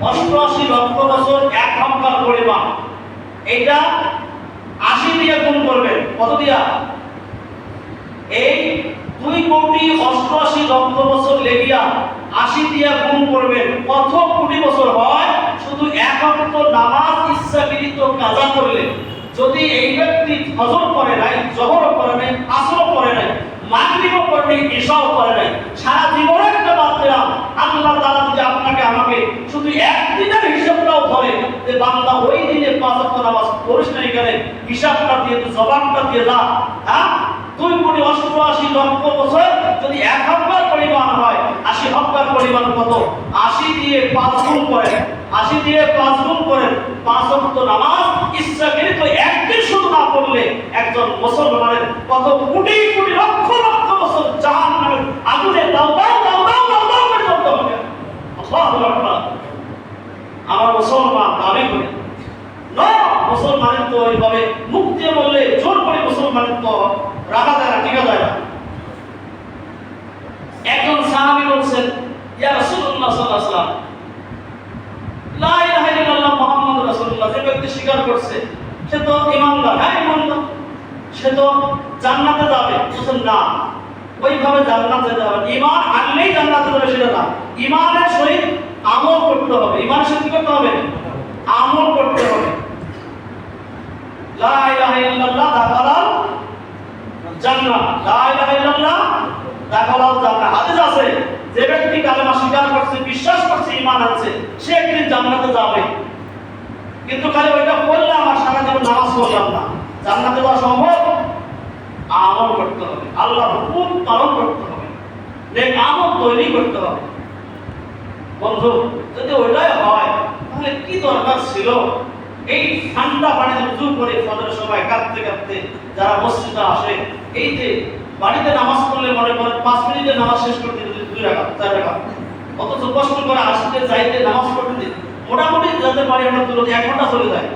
অষ্টআশি লক্ষ বছর এক সংখ্যার পরিমাণ। এটা আশি দিয়ে গুণ করবেন। কত দিয়া? এই দুই কোটি অষ্টআশি লক্ষ বছর লেগিয়া আশি দিয়া গুণ করবেন। কত কোটি বছর হয় শুধু এক অক্ত নামাজ ইচ্ছাকৃত কাজা করলে। যদি এই ব্যক্তি হজর করে নাই, জহর করে নাই, আসর করে নাই মাগরিবও করে নাই এসাও করে নাই। সারা জীবনের একটা বাদ আল্লাহ তারা যদি আপনাকে আমাকে শুধু একদিনের হিসাবটাও ধরে যে বান্দা ওই দিনে পাঁচ ওয়াক্ত নামাজ পড়িস নাই এখানে হিসাবটা দিয়ে তুই জবানটা দিয়ে যা হ্যাঁ? দুই কোটি অষ্টআশি লক্ষ বছর যদি এক হাজার পরিমাণ হয়, আশি হাজার পরিমাণ কত? পাঁচ গুণ করেন। আশি দিয়ে পাঁচ গুণ করেন, পাঁচ অক্ত নামাজ ইচ্ছাকৃত একদিন শুধু না পড়লে একজন মুসলমানের কত কোটি কোটি লক্ষ লক্ষ বছর জাহান নামের আগুনে দাও দাও দাও করে জ্বলতে হবে। আমার মুসলমান দাবি করি। মুসলমানের তো ওইভাবে মুখ দিয়ে বললে জোর করে মুসলমানের তো রাখা যায় না, টিকা যায় একজন সাহাবী বলছেন, ইয়া রাসূলুল্লাহ সাল্লাল্লাহু আলাইহি লা ইলাহা ইল্লাল্লাহ মুহাম্মাদুর রাসূলুল্লাহ করছে, সে তো হ্যাঁ ইমানদার। সে তো জান্নাতে যাবে ইমান আনলেই জান্নাতে যাবে, সেটা না। ইমানের সহিত আমল করতে হবে। ইমানের সহিত করতে হবে? আমল করতে হবে। লা ইলাহা ইল্লাল্লাহ দাখালাল জান্নাত। লা ইলাহা ইল্লাল্লাহ দাখালাল জান্নাত। হাদিস আছে। যে ব্যক্তি কালেমা স্বীকার করছে, বিশ্বাস করছে, ঈমান আনছে, সে একদিন জান্নাতে যাবে। কিন্তু খালি ওইটা বললে আমার সারা জীবন নামাজ পড়লাম না। জান্নাতে যাওয়া সম্ভব? আমল করতে হবে। আল্লাহ হুকুম পালন করতে হবে। নেক আমল তৈরি করতে হবে। বন্ধু, যদি ওইটাই হয়, তাহলে কি দরকার ছিল? এই ঠান্ডা পানিতে উজু করে ফজর সময় কাঁদতে কাঁদতে যারা মসজিদে আসে, এই যে বাড়িতে নামাজ পড়লে মনে করেন পাঁচ মিনিটে নামাজ শেষ করতে দুই রাখা, চার রাখা। অথচ কষ্ট করে আসতে, যাইতে, নামাজ পড়তে মোটামুটি যাদের বাড়ি আমরা তুলে এক ঘণ্টা চলে যায়।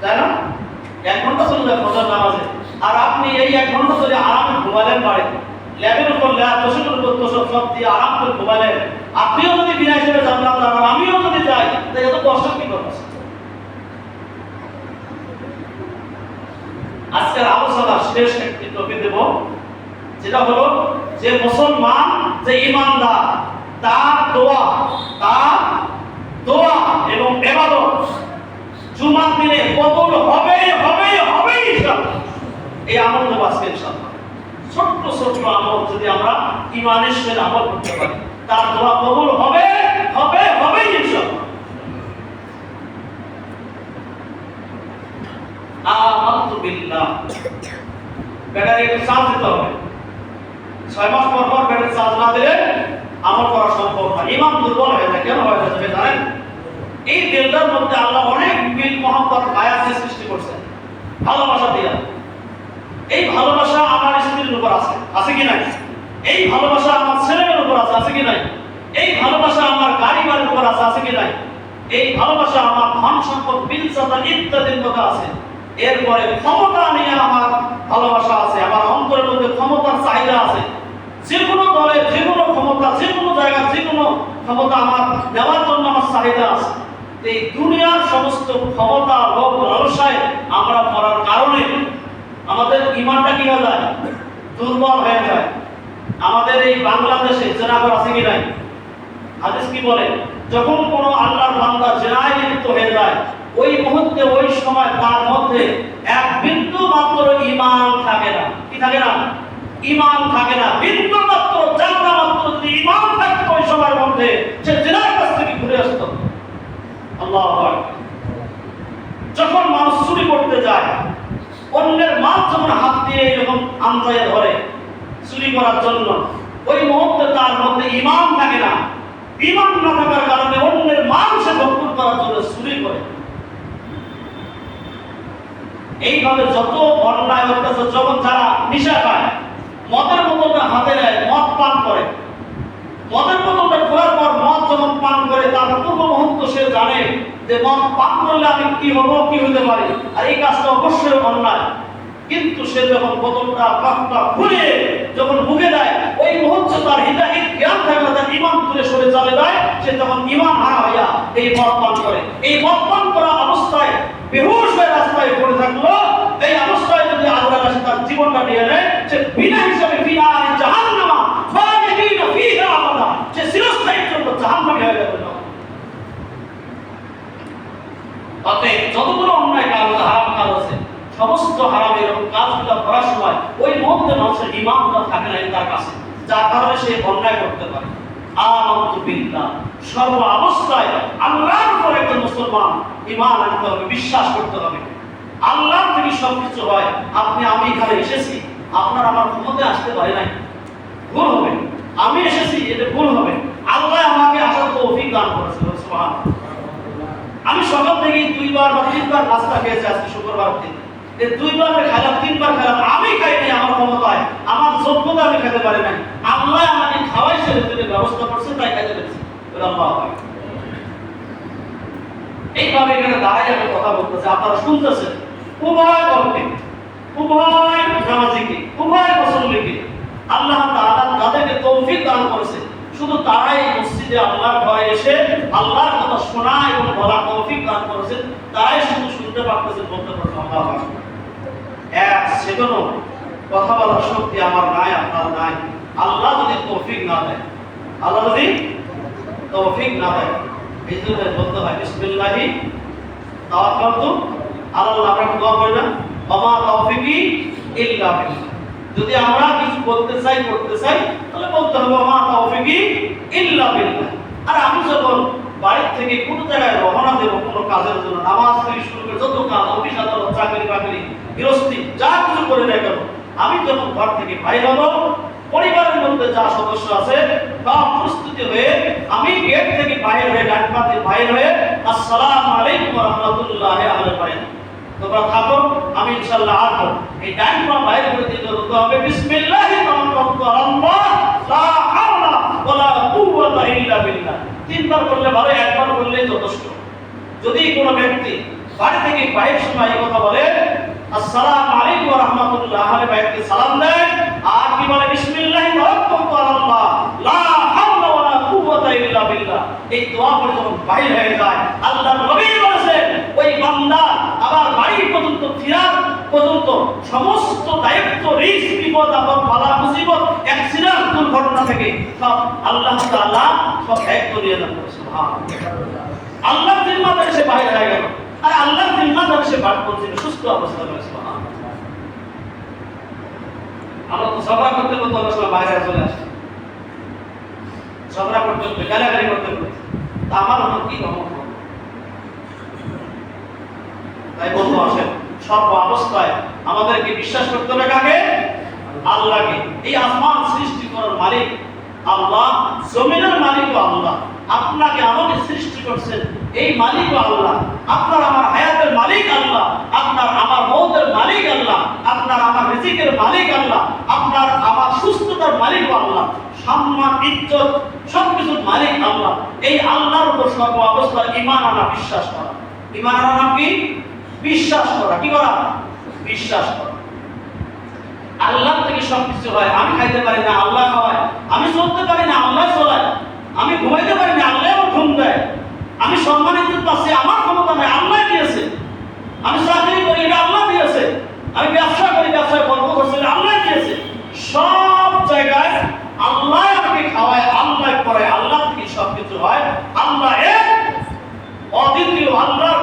তাই না? এক ঘণ্টা চলে যায় ফজর নামাজে। আর আপনি এই এক ঘণ্টা ধরে আরামে ঘুমালেন বাড়ি। ল্যাবের উপর ল্যাব তোষকের উপর তোষক সব দিয়ে আরাম করে ঘুমালেন। আপনিও যদি বিনা হিসেবে জানলাম না আর আমিও যদি যাই, তাহলে এত কষ্ট কি করব? আজকের আলোচনা শেষ একটি টপিক দেব। যেটা হলো যে মুসলমান, যে ইমানদার, তার দোয়া তার দোয়া এবং এবাদত জুমার দিনে কবুল হবে হবে হবে এই দেব আজকে ইনশাআল্লাহ। ছোট্ট ছোট্ট আমল যদি আমরা ইমানের সঙ্গে আমল করতে পারি, তার দোয়া কবুল হবে হবে হবে ইনশাআল্লাহ। আমানতু বিল্লাহ ব্যাটারি একটু চার্জ দিতে হবে। ছয় মাস পর পর ব্যাটারি চার্জ না দিলে আমল করা সম্ভব না ইমান দুর্বল হয়ে যায়। কেন হয়ে যাবে জানেন? এই দিলটার মধ্যে আল্লাহ অনেক মিল মহব্বত দিয়ে সৃষ্টি করছেন। ভালোবাসা দিয়া। এই ভালোবাসা আমার স্ত্রীর উপর আছে। আছে কি নাই? এই ভালোবাসা আমার ছেলেমেয়ের উপর আছে। আছে কি নাই? এই ভালোবাসা আমার গাড়ি উপর আছে। আছে কি নাই? এই ভালোবাসা আমার ধন সম্পদ, বিল চাঁদা ইত্যাদির কথা আছে। এরপরে ক্ষমতা নিয়ে আমার ভালোবাসা আছে। আমার অন্তরের মধ্যে ক্ষমতার চাহিদা আছে। যে কোনো দলের যে কোনো ক্ষমতা যে কোনো জায়গা যে কোনো ক্ষমতা আমার দেওয়ার জন্য আমার চাহিদা আছে। এই দুনিয়ার সমস্ত ক্ষমতা, লোভ লালসায় আমরা পড়ার কারণে আমাদের ইমানটা কি হয়ে যায়? দুর্বল হয়ে যায়। আমাদের এই বাংলাদেশে জেনাগর আছে কি নাই? হাদিস কি বলে? যখন কোনো আল্লাহর বান্দা জেনায় লিপ্ত হয়ে যায়, ওই মুহূর্তে, ওই সময় তার মধ্যে এক বিন্দু মাত্র ইমান থাকে না। কি থাকে না? ইমান থাকে না বিন্দু মাত্র জানলা মাত্র, যদি ইমান থাকতো ওই সময়ের মধ্যে, সে জেনার কাছ থেকে ঘুরে আসতো। আল্লাহ যখন মানুষ চুরি করতে যায়, অন্যের মাল যখন হাত দিয়ে এরকম আন্দাজে ধরে চুরি করার জন্য, ওই মুহূর্তে তার মধ্যে ইমান থাকে না। ইমান না থাকার কারণে অন্যের সে ভক্ষণ করার জন্য চুরি করে। এইভাবে যত অন্যায় অত্যাচার, যখন যারা নিশা খায় মদের বোতলটা হাতে নেয়, মদ পান করে। মদের বোতলটা খোলার পর মদ যখন পান করে, তার পূর্ব মুহূর্ত সে জানে যে মদ পান করলে আমি কি হব, কি হতে পারি। আর এই কাজটা অবশ্যই অন্যায়। কিন্তু সে যখন বোতলটা পাকটা খুলে যখন মুখে দেয়, ওই মুহূর্তে তার হৃদয় জ্ঞান থাকে না তার ইমান তুলে সরে চলে যায়, সে তখন ইমান হারা হইয়া এই মদ পান করে। এই মদ পান করা অবস্থায় বেহুশ হয়ে রাস্তায় পড়ে থাকল। এই অবস্থায় যদি আল্লাহ তার জীবনটা নিয়ে নেয় সে বিনা হিসাবে বিনা জাহান্নামা খালিদিনা ফিহা আবাদা সে চিরস্থায়ীর জন্য জাহান্নামী হয়ে যাবে না অতএব যতগুলো অন্যায় কাজ হারাম কাজ সমস্ত হারাম এরকম কাজগুলো করার সময় ওই মানুষের থাকে না তার কাছে, যার কারণে সে অন্যায় করতে পারে। সর্ব অবস্থায় আল্লাহর উপর একজন মুসলমান ইমান আনতে হবে, বিশ্বাস করতে হবে। আল্লাহ থেকে সবকিছু হয়, আপনি আমি এখানে এসেছি, আপনার আমার ক্ষমতায় আসতে পারে নাই। ভুল হবে। আমি এসেছি এটা ভুল হবে। আল্লাহ আমাকে আসার তৌফিক দান করেছে। সুবহানাল্লাহ আমি সকাল থেকে দুইবার বা তিনবার নাস্তা খেয়েছি আজকে শুক্রবার দিন। এই দুইবার খেলাম তিনবার খেলাম আমি খাইনি আমার ক্ষমতায়। আমার যোগ্যতা আমি খেতে পারি নাই। আল্লাহ আমাকে ব্যবস্থা করছে, তাই পেরেছি। এইভাবে এখানে দাঁড়াই আমি কথা বলতেছি, আপনারা শুনতেছেন। উভয় গল্পে উভয় উভয় আল্লাহ তাদেরকে তৌফিক দান করেছে। শুধু তারাই মসজিদে আল্লাহর ভয়ে এসে আল্লাহর কথা শোনা এবং বলা তৌফিক দান করেছেন, তারাই শুধু শুনতে পারতেছেন বলতে পারছেন আল্লাহ এক সেজন্য কথা বলার শক্তি আমার নাই, আপনার নাই। আল্লাহ যদি তৌফিক না দেয়, আল্লাহ যদি তৌফিক না দেয় এই জন্য বলতে হয়, বিসমিল্লাহি তাওয়াক্কালতু আল্লাহ আমরা দোয়া করি না ওমা তৌফিকি ইল্লা বিল্লাহ। যদি আমরা কিছু বলতে চাই, করতে চাই তাহলে বলতে হবে ওমা তৌফিকি ইল্লা বিল্লাহ। আর আমি যখন বাড়ির থেকে কোনো জায়গায় রওনা দেবো, কোনো কাজের জন্য, নামাজ থেকে শুরু করে যত কাজ, অফিস, আদালত, চাকরি বাকরি, গৃহস্থী, যা কিছু করে না কেন, আমি যখন ঘর থেকে বাইর হব, পরিবারের মধ্যে যা সদস্য আছে তা প্রস্তুতি হয়ে আমি গেট থেকে বাইরে হয়ে, ডান পাতে বাইরে হয়ে, আসসালামু আলাইকুম রাহমাতুল্লাহি আহলে বাইত তোমরা থাকো, আমি ইনশাআল্লাহ আসব। এই ডান পা বাইরে করে দিতে হবে বিসমিল্লাহি লা হাওলা ওয়ালা কুওয়াতা ইল্লা বিল্লাহ। তিনবার করলে ভালো, একবার করলেই যথেষ্ট। যদি কোনো ব্যক্তি বাড়ি থেকে বাইরের সময় এই কথা বলে, আসসালামু আলাইকুম ওয়া রাহমাতুল্লাহ আহলে বাইতকে সালাম দেয় আর কি বলে, বিসমিল্লাহি তাওয়াক্কালতু আলাল্লাহ লা হাওলা ওয়ালা কুওয়াতা ইল্লা বিল্লাহ এই দোয়া করে যখন বাইরে হয়ে যায় আল্লাহ নবী বলেছেন ওই বান্দা আবার বাড়ি পর্যন্ত ফিরার পর্যন্ত সমস্ত দায়িত্ব বিপদ মুসিবত, অ্যাক্সিডেন্ট, দুর্ঘটনা থেকে সব আল্লাহ সব দায়িত্ব নিয়ে নেন। আল্লাহ সে বাইরে হয়ে গেল। আর আল্লাহ সে বাদ করছিল সুস্থ অবস্থা রয়েছে আমরা তো সভা করতে করতে অনেক সময় বাইরে চলে আসি। ঝগড়া করতে করতে, গালাগালি করতে করতে। তা আমার কি তাই বলতে আসেন সর্ব অবস্থায় আমাদেরকে বিশ্বাস করতে হবে কাকে? আল্লাহকে। এই আসমান সৃষ্টি করার মালিক আল্লাহ, জমিনের মালিকও আল্লাহ। আপনাকে আমাকে সৃষ্টি করছেন এই মালিকও আল্লাহ। আপনার আমার হায়াতের মালিক আল্লাহ। আপনার আমার মৌতের মালিক আল্লাহ। আপনার আমার রিজিকের মালিক আল্লাহ। আপনার আমার সুস্থতার মালিক আল্লাহ। সম্মান, ইজ্জত সবকিছুর মালিক আল্লাহ। এই আল্লাহর উপর সর্ব অবস্থা ইমান আনা, বিশ্বাস করা। ইমান আনা নাম কি? বিশ্বাস করা, কি করা? বিশ্বাস করা। আল্লাহ থেকে সবকিছু হয়, আমি খাইতে পারি না, আল্লাহ খাওয়ায়। আমি চলতে পারি না, আল্লাহ চলায়। আমি ঘুমাইতে পারি না, আল্লাহ আমার ঘুম দেয়। আমি সম্মানিত পাচ্ছি, আমার ক্ষমতা নাই, আল্লাহ দিয়েছে। আমি চাকরি করি, এটা আল্লাহ দিয়েছে। আমি ব্যবসা করি, ব্যবসায় গল্প করছি আল্লাহ দিয়েছে। সব জায়গায় আল্লাহ আমাকে খাওয়ায়, আল্লাহ করে আল্লাহ থেকে সবকিছু হয়, আল্লাহ এক, অদ্বিতীয় আল্লাহর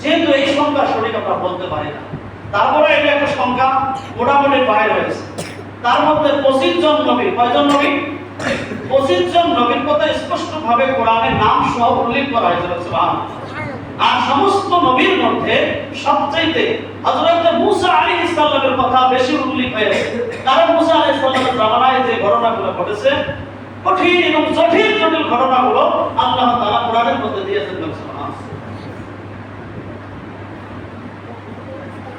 যেহেতু এই সংখ্যা সঠিক আমরা বলতে পারি না, তারপরে এটা একটা সংখ্যা মোটামুটি বাইরে হয়েছে। তার মধ্যে পঁচিশ জন নবী, কয়জন নবী? পঁচিশ জন নবীর কথা স্পষ্ট ভাবে কোরআনে নাম সহ উল্লেখ করা হয়েছে আর সমস্ত নবীর মধ্যে সবচাইতে হযরত মুসা আলাইহিস সালামের কথা বেশি উল্লেখ হয়েছে। কারণ মুসা আলাইহিস সালামের জামানায় যে ঘটনাগুলো ঘটেছে, কঠিন এবং জটিল জটিল ঘটনাগুলো আল্লাহ তাআলা কোরআনের মধ্যে দিয়েছেন, সুবহানাল্লাহ।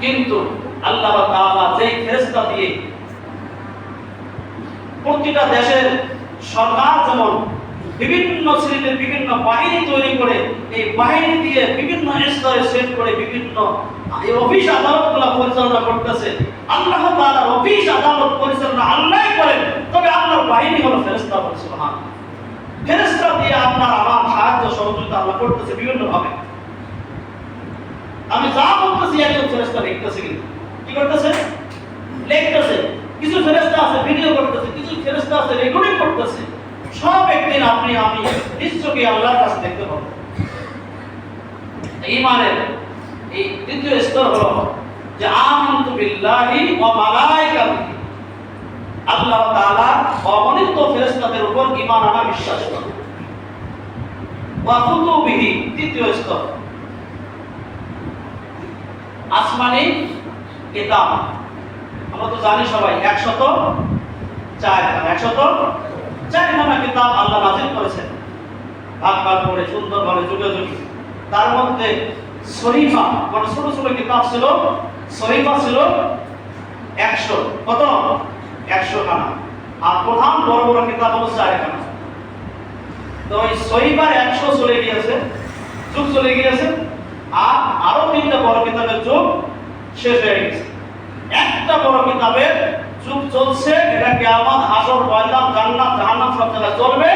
কিন্তু আল্লাহ তাআলা যেই ফেরেশতা দিয়ে প্রতিটা দেশের সরকার যেমন বিভিন্ন শ্রেণির বিভিন্ন বাহিনী তৈরি করে, এই বাহিনী দিয়ে বিভিন্ন স্তরে সেট করে বিভিন্ন, এই অফিস আদালতগুলো পরিচালনা করতেছে, আল্লাহ তাআলার অফিস আদালত পরিচালনা আল্লাহ করেন, তবে আপনার বাহিনী হলো ফেরেশতা সুবহান ফেরেশতা দিয়ে আপনার আমার সাহায্য, সহযোগিতা আল্লাহ করতেছে বিভিন্ন ভাবে আমি যা বলতেছি একজন ফেরেশতা লিখতেছে কিন্তু। কি করতেছে? লিখতেছে। কিছু ফেরেশতা আছে ভিডিও করতেছে, কিছু ফেরেশতা আছে রেকর্ডিং করতেছে। সব একদিন আপনি, আমি নিশ্চয়ই আল্লাহর কাছে দেখতে পাবো। ঈমানের এই দ্বিতীয় স্তর হলো যে আমানতু বিল্লাহি ওয়া মালাইকাতিহি। আল্লাহ তাআলা অগণিত ফেরেশতাদের উপর ঈমান আনা বিশ্বাস করা ওয়া কুতুবিহি তৃতীয় স্তর। আসমানি কিতাব। আমরা তো জানি সবাই, একশত চার একশত চারখানা কিতাব আল্লাহ নাজিল করেছেন। ভাগ ভাগ করে, সুন্দরভাবে যুগে যুগে। তার মধ্যে শরীফা মানে ছোট ছোট কিতাব ছিল, শরীফা ছিল একশো, কত? একশো খানা। আর প্রধান বড় বড় কিতাব হলো চারখানা তো ওই শরীফার একশো চলে গিয়েছে, যুগ চলে গিয়েছে। আর আরও তিনটা বড় কিতাবের যুগ শেষ হয়ে গেছে। একটা বড় কিতাবের যুগ চলছে এটা কিয়ামত হাসর ময়দান, জান্নাত, জাহান্নাম সব জায়গায় চলবে।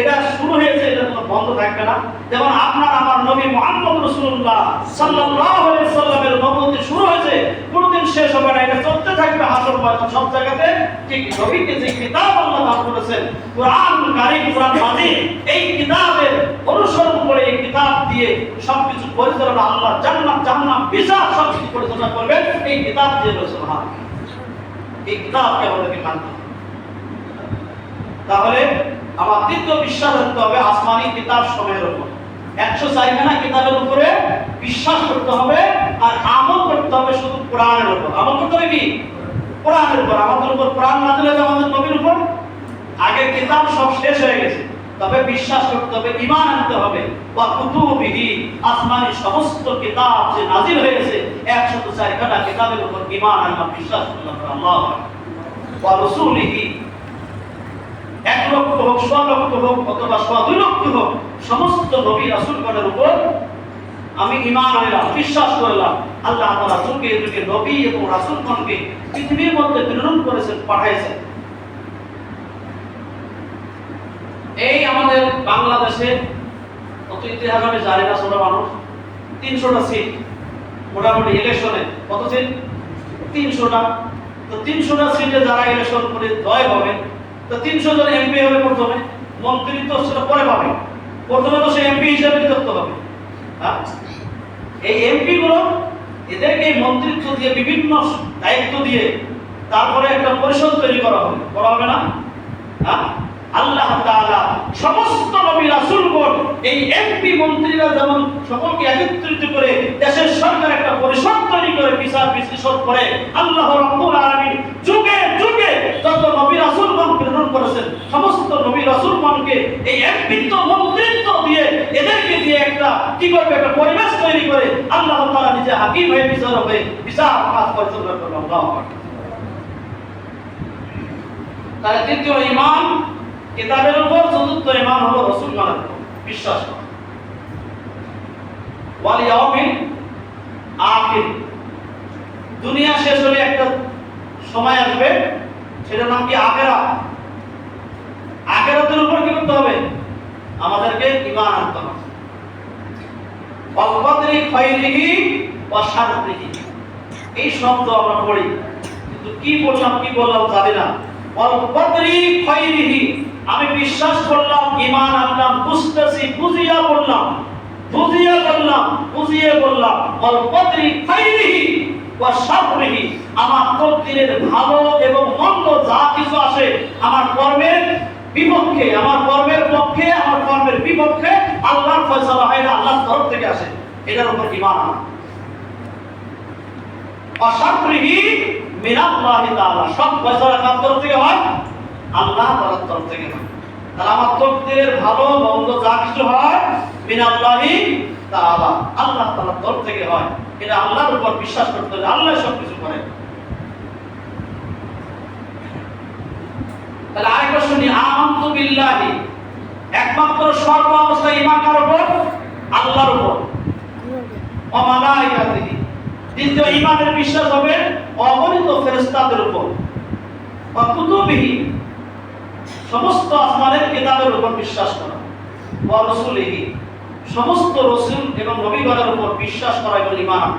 এটা শুরু হয়েছে, এটা কোনো বন্ধ থাকবে না। যেমন আপনার আমার নবী মুহাম্মদ রাসূলুল্লাহ সাল্লাল্লাহু আলাইহি সাল্লামের নবুয়তি শুরু হয়েছে, কোনদিন শেষ হবে না, এটা চলতে থাকবে হাসর ময়দান সব জায়গাতে। ঠিক নবীকে যে কিতাব আল্লাহ দান করেছেন, কোরআন কারীম, কোরআন মাজিদ এই কিতাবের অনুসরণ করে এই কিতাব দিয়ে সবকিছু পরিচালনা আল্লাহ জান্নাত, জাহান্নাম, বিচার সবকিছু পরিচালনা করবেন, এই কিতাব দিয়ে রয়েছে এই কিতাবকে আমাদেরকে মানতে তাহলে আমার তৃতীয় বিশ্বাস রাখতে হবে, আসমানি কিতাব সময়ের উপর। একশো চারখানা কিতাবের উপরে বিশ্বাস করতে হবে আর আমল করতে হবে শুধু কোরআনের উপর। আমল করতে হবে কি? কোরআনের উপর। আমাদের উপর কোরআন না দিলে তো আমাদের নবীর উপর। আগের কিতাব সব শেষ হয়ে গেছে। তবে বিশ্বাস করতে হবে ইমান আনতে হবে। বা কুতুবিহি, আসমানি সমস্ত কিতাব যে নাজিল হয়েছে, একশত চারখানা কিতাবের উপর ইমান আনবা বিশ্বাস হবে আল্লাহ ওয়া রাসূলিহি এক লক্ষ হোক ছ লক্ষ হোক, অথবা ছ দুই লক্ষ হোক, সমস্ত নবী রাসূলগণের উপর আমি ইমান আনলাম, বিশ্বাস করলাম। আল্লাহ তাআলা যুগে যুগে নবী এবং রাসূলগণকে পৃথিবীর মধ্যে প্রেরণ করেছেন, পাঠাইছেন। এই আমাদের বাংলাদেশে অত ইতিহাস আমি জানি না ছোট মানুষ, তিনশোটা সিট, মোটামুটি ইলেকশনে, কত সিট? তিনশোটা। তো তিনশোটা সিটে যারা ইলেকশন করে জয় হবে তো তিনশো জন এমপি হবে প্রথমে। মন্ত্রী তো সেটা পরে পাবে। প্রথমে তো সে এমপি হিসেবে নিযুক্ত হবে। হ্যাঁ? এই এমপি গুলো, এদেরকে মন্ত্রিত্ব দিয়ে বিভিন্ন দায়িত্ব দিয়ে তারপরে একটা পরিষদ তৈরি করা হবে। করা হবে না? হ্যাঁ? আল্লাহ তাআলা সমস্ত নবী রাসূলগণ এই এমপি মন্ত্রীরা যেমন সকলকে একত্রিত করে দেশের সরকার একটা পরিষদ তৈরি করে বিচার বিশ্লেষণ করে, আল্লাহ রাব্বুল আলামিন যুগে যত নবী রাসূলগণ প্রেরণ করেছেন, সমস্ত নবী রাসূলগণকে এই এমপিত্ব মন্ত্রিত্ব দিয়ে এদেরকে দিয়ে একটা, কি করবে, একটা পরিবেশ তৈরি করে আল্লাহ তাআলা নিজে হাকিম হয়ে, বিচারক হয়ে বিচার কাজ পরিচালনা আল্লাহু তাহলে তৃতীয় ইমান কিতাবের উপর চতুর্থ ইমান হলো রসুল মানের বিশ্বাস করা। ওয়াল ইয়াউমিল আখির। দুনিয়া শেষ হলে একটা সময় আসবে সেটার নাম কি আখেরা? আখেরাতের উপর কি করতে হবে? আমাদেরকে ইমান আনতে হবে। খাইরিহি ওয়া শাররিহি। এই শব্দ আমরা পড়ি, কিন্তু কি বললাম কি বললাম জানি না। ওয়াল কদরি খাইরিহি আমি বিশ্বাস করলাম, ঈমান আনলাম, বুঝতেছি, বুঝিয়া বললাম বুঝিয়া বললাম, বুঝিয়ে বললাম ওয়াল কদরি খাইরিহি ওয়া শাররিহি আমার তকদিরের ভালো এবং মন্দ যা কিছু আসে আমার কর্মের বিপক্ষে, আমার কর্মের পক্ষে, আমার কর্মের বিপক্ষে আল্লাহর ফয়সালা হয় না, আল্লাহর তরফ থেকে আসে। এটার উপর ঈমান আনা। অসাকরিহি মিনাল্লাহি তাআলা, সব ফয়সালা কার তরফ থেকে হয়? আল্লাহ তাআলার তরফ থেকে হয়। তাহলে আমার তকদিরের ভালো, মন্দ যা কিছু হয়, মিনাল্লাহি তাআলা, আল্লাহ তাআলার তরফ থেকে হয়। এটা আল্লাহর উপর বিশ্বাস করতে হবে আল্লাহ সব কিছু করেন তাহলে আরেকটা শুনি বিল্লাহি একমাত্র সর্ব অবস্থায় ঈমান কার উপর? আল্লাহর উপর। দ্বিতীয়, ঈমানের বিশ্বাস হবে অগণিত উপর। সমস্ত আসমানের কিতাবের উপর বিশ্বাস করা। সমস্ত রসুল এবং নবীগণের উপর বিশ্বাস করা এবং মাউত।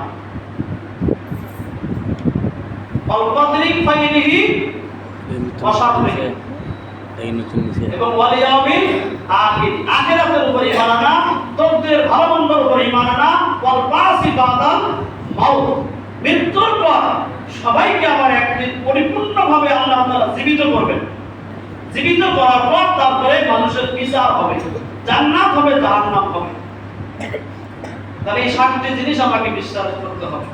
মৃত্যুর পর সবাইকে আবার একদিন পরিপূর্ণভাবে আল্লাহ জীবিত করবেন। জীবিত করার পর তারপরে মানুষের বিচার হবে। জান্নাত হবে, জাহান্নাম হবে। তাহলে এই সাতটি জিনিস আমাকে বিশ্বাস করতে হবে।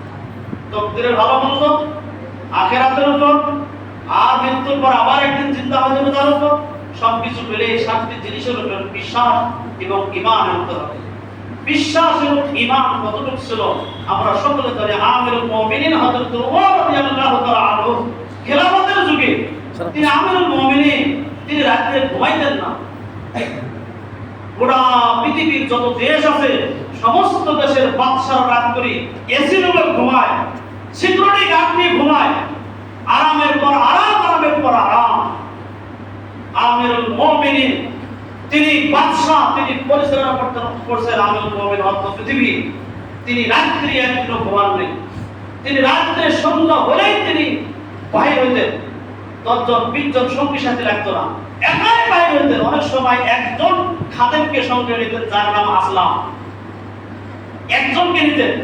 তকদীরের ভালো মন্দ, আখেরাতের উপর, আর মৃত্যুর পর আবার একদিন চিন্তা হয়ে যাবে তার উপর, সবকিছু মিলে এই সাতটি জিনিসের উপর বিশ্বাস এবং ইমান আনতে হবে। বিশ্বাস এবং ইমান কতটুকু ছিল, আমরা সকলে জানি। আমিরুল মুমিনিন হযরত ওমর রাদিয়াল্লাহু তাআলা আনহু খেলাফতের যুগে, তিনি আমিরুল মুমিনিন, তিনি রাতে ঘুমাইতেন না। গোটা পৃথিবীর যত দেশ আছে, সমস্ত দেশের বাদশাহ রাত করি এসি রুমে ঘুমায় সিকিউরিটি গার্ড নিয়ে ঘুমায়। আরামের পর আরাম, আরামের পর আরাম। আমিরুল মুমিনিন, তিনি বাদশাহ, তিনি পরিচালনা করতে করছেন আমিরুল মুমিন অর্থ পৃথিবী। তিনি রাত্রি একদিন ঘুমান নেই তিনি রাত্রে সন্ধ্যা হলেই তিনি বাহির হইতেন। দশজন, বিশজন সঙ্গী সাথে লাগতো না। একাই বাইর অনেক সময় একজন খাদেমকে সঙ্গে নিতেন যার নাম আসলাম। একজনকে নিতেন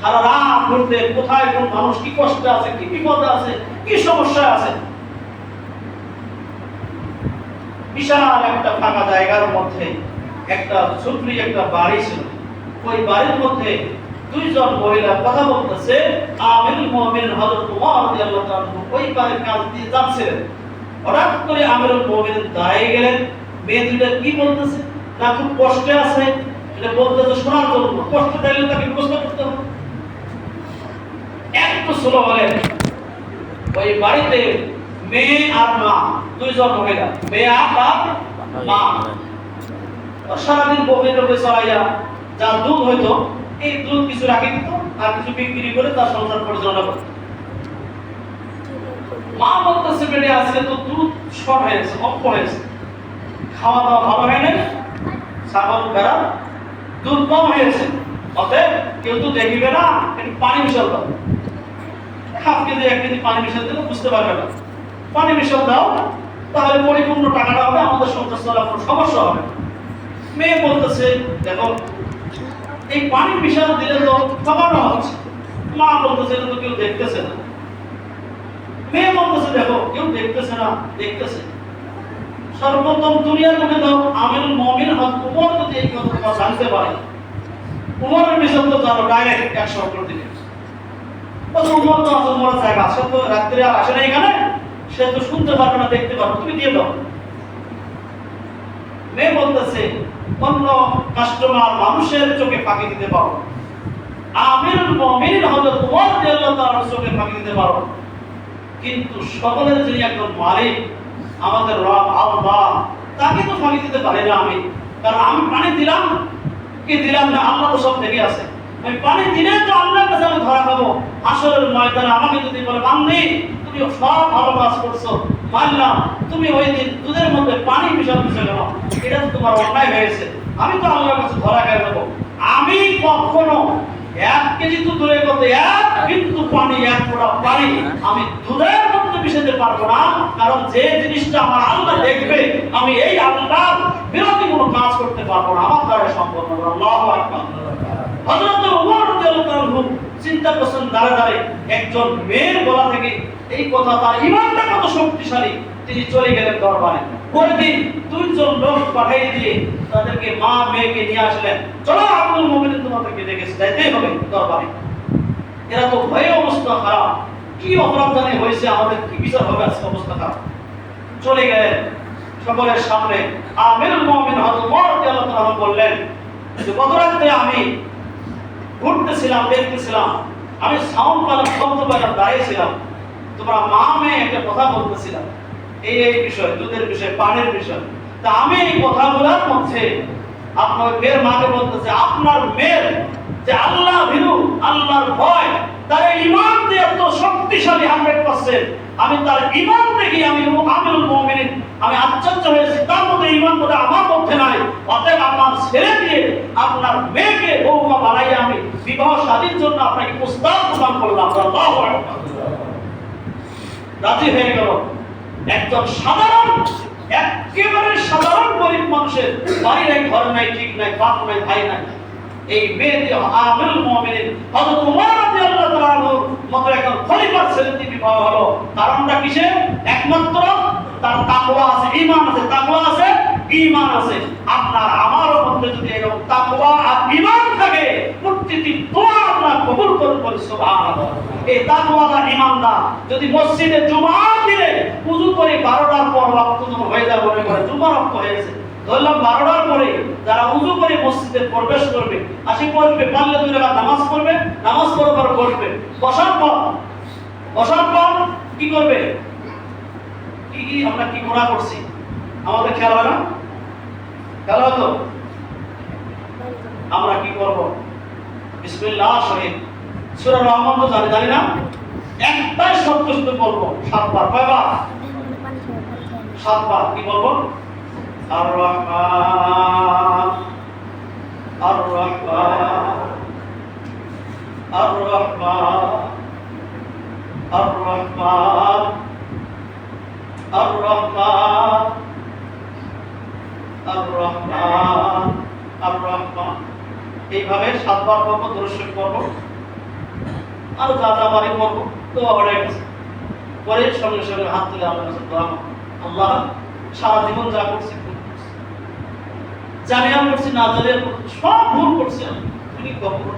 সারা রাত ঘুরতে, কোথায় কোন মানুষ কি কষ্টে আছে, কি বিপদে আছে, কি সমস্যা আছে। বিশাল একটা ফাঁকা জায়গার মধ্যে একটা ছোট্ট একটা বাড়ি ছিল। ওই বাড়ির মধ্যে দুইজন মহিলা কথা বলতেছে আমিরুল মুমিন হযরত রাদিয়াল্লাহু ওই বাড়ির কাছ দিয়ে যাচ্ছিলেন। হঠাৎ করে আমিরুল মুমিন দাঁড়িয়ে গেলেন। মেয়ে দুইটা কি বলতেছে? না খুব কষ্টে আছে। এটা বলতেছে, শোনার জন্য কষ্ট চাইলে তাকে ব্যবস্থা করতে হবে। একটু স্লো হলেন ওই বাড়িতে মেয়ে আর মা, দুইজন মহিলা, মেয়ে আর তার মা। সারাদিন বহির রূপে চড়াইয়া যা দুধ হইতো, এই দুধ কিছু রাখি দিত আর কিছু বিক্রি করে তার সংসার পরিচালনা করত। মা বলতেছে বেড়ে আজকে তো দুধ শর্ট হয়েছে খাওয়া দাওয়া ভালো হয় নাই ছাগল ভেড়া দুধ কম হয়েছে অতএব কেউ তো দেখিবে না, একটু পানি মিশাল দাও। হাফ কেজি, এক কেজি পানি মিশাল দিলে বুঝতে পারবে না। পানি মিশাল দাও, তাহলে পরিপূর্ণ টাকাটা হবে, আমাদের সংসার চলার কোনো সমস্যা হবে মেয়ে বলতেছে, দেখো, এই পানি মিশাল দিলে তো খাবারও হচ্ছে। মা বলতেছে, এটা তো কেউ দেখতেছে না। দেখো, কেউ দেখতেছে না, দেখতেছে। দুনিয়ার মুখে দাও আমিরুল মুমিন হযরত উমর এই কথা জানতে পারে, উমরের তো জানো ডাইরেক্ট একশো করে তো উমর তো জায়গা সে তো রাত্রে আর আসে না এখানে। সে তো শুনতে পারবে না, দেখতে পারবে তুমি দিয়ে দাও। মেয়ে বলতেছে, অন্য কাস্টমার মানুষের চোখে ফাঁকি দিতে পারো। আমিরুল মুমিন হযরত উমর চোখে ফাঁকি দিতে পারো। কিন্তু সকলের যিনি একজন মালিক আমাদের রব আল্লাহ তাকে তো ফাঁকি দিতে পারি না আমি। কারণ আমি পানি দিলাম। কি দিলাম না? আল্লাহ তো সব দেখে আছে। আমি পানি দিলে তো আল্লাহর কাছে আমি ধরা পাবো আসলের ময়দানে আমাকে যদি বলে, বান্দি, তুমি সব ভালো কাজ করছ। মানলাম তুমি ওই দিন দুধের মধ্যে পানি মিশাল মিশে গেল এটা তো তোমার অন্যায় হয়েছে আমি তো আল্লাহর কাছে ধরা খেয়ে দেবো। আমি কখনো এক কেজি তো দূরে করতে এক কিন্তু পানি এক ফোঁটা পানি আমি দুধের মধ্যে মিশাতে পারব না, কারণ যে জিনিসটা আমার আল্লাহ দেখবে, আমি এই আল্লাহ বিরোধী কোনো কাজ করতে পারব না। আমার দ্বারা সম্ভব না। আল্লাহু আকবার। হযরত রাদিয়াল্লাহু চিন্তা করছেন দাঁড়ে দাঁড়ে একজন মেয়ের গলা থেকে এই কথা, তার ইমানটা কত শক্তিশালী, তিনি চলে গেলেন দরবারে। দুইজন লোক দিয়ে তাদেরকে মা মেয়েকে নিয়ে আসলেন। চলো, আব্দুল মুমিন তোমাদেরকে যাইতেই হবে দরবারে। এরা তো ভয়ে অবস্থা খারাপ। কি হয়েছে, আমাদের কি বিচার হবে আজকে অবস্থা খারাপ। চলে গেলেন সকলের সামনে। আমিরুল মুমিন রাদিয়াল্লাহু তাআলা বললেন, যে গত আমি ঘুরতেছিলাম, দেখতেছিলাম, আমি সাউন্ড পালাম শব্দ দাঁড়িয়েছিলাম তোমরা মা মেয়ে একটা কথা বলতেছিলাম। এই এই বিষয়, দুধের বিষয়, পানের বিষয়। তা আমি এই কথাগুলোর মধ্যে আপনার মেয়ের মাকে বলতেছে, আপনার মেয়ের যে আল্লাহ ভীরু আল্লাহর ভয়, তার ইমান যে এত শক্তিশালী হান্ড্রেড পার্সেন্ট আমি তার ইমান দেখি আমি আমিরুল মুমিনিন, আমি আশ্চর্য হয়েছি, তার মধ্যে ইমান বোধহয় আমার মধ্যে নাই, অতএব আমার ছেলে দিয়ে আপনার মেয়েকে বৌমা বানাইয়া আমি বিবাহ শাদীর জন্য আপনাকে প্রস্তাব প্রদান করলাম। রাজি হয়ে গেল। একজন সাধারণ, একেবারে সাধারণ গরিব মানুষের বাড়ি নাই, ঘর নাই, ঠিক নাই, বাপ নাই, ভাই নাই। এই মেয়েটি আমিরুল মুমিনিন হযরত ওমর রাদিয়াল্লাহু তাআলার মতো একজন খলিফার ছেলেটি বিবাহ হলো। কারণটা কিসে একমাত্র তার তাকওয়া আছে, ঈমান আছে, তাকওয়া আছে ঈমান আছে। আপনার আমার মধ্যে যদি এরকম তাকওয়া আর ঈমান থাকে, প্রতিটি দোয়া আল্লাহ কবুল করুন বলে সুবহানাল্লাহ। এই তাকওয়ালা ঈমানদার। যদি মসজিদে জুমা দিলে ওযু করে 12টার পর ওয়াক্ত যখন হয়ে যায়, মনে করে জুমা রক্ত হয়েছে ধরলাম বারোটার পরে যারা উজু করে মসজিদে প্রবেশ করবে আসি পড়বে, পারলে দুই রাকাত নামাজ পড়বে, নামাজ পড়বার বসবে। বসার পর বসার পর কি করবে? কি কি, আমরা কি গুনাহ করছি? আমাদের খেয়াল হয় না? হতো আমরা কি করব? বিসমিল্লাহ সুরা রহমান তো জানি জানি না? একটাই সন্তুষ্ট করব, সাতবার। কয়বার? সাতবার। কি বলব? আর রহমান আর রহমান আর রহমান আর রহমান আর রহমান এইভাবে সাতবার করব দর্শন করব আর যা যা বাড়ি করব দোয়া হয়ে পরে সঙ্গে সঙ্গে হাত তুলে আল্লাহ আল্লাহ, সারা জীবন যা করছি ভুল করছি। জানি আমি করছি সব ভুল করছি আমি। তুমি কবর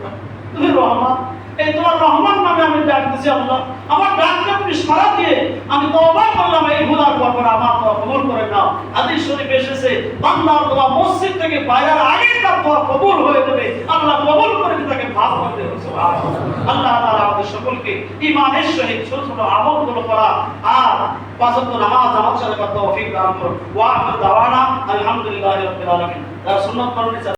তুমি রহমান। এই তোমার রহমান নামে আমি ডাক দিছি আল্লাহ। আমার ডাককে তুমি সারা দিয়ে আমি তওবা করলাম, এই ভুল আর করব না আমার দোয়া কবুল করে নাও। হাদিস শরীফ এসেছে, বান্দার দোয়া মসজিদ থেকে বাইরের আগে তার দোয়া কবুল হয়ে যাবে। আল্লাহ কবুল করে তাকে মাফ করে দেবে, সুবহানাল্লাহ। আল্লাহ তাআলা আমাদের সকলকে ঈমানের সহিত ছোট ছোট আমলগুলো করা আর পাঁচ ওয়াক্ত নামাজ জামাত সাথে তৌফিক দান করুন। ওয়া আখির দাওয়ানা, আলহামদুলিল্লাহি রাব্বিল আলামিন। যারা সুন্নাত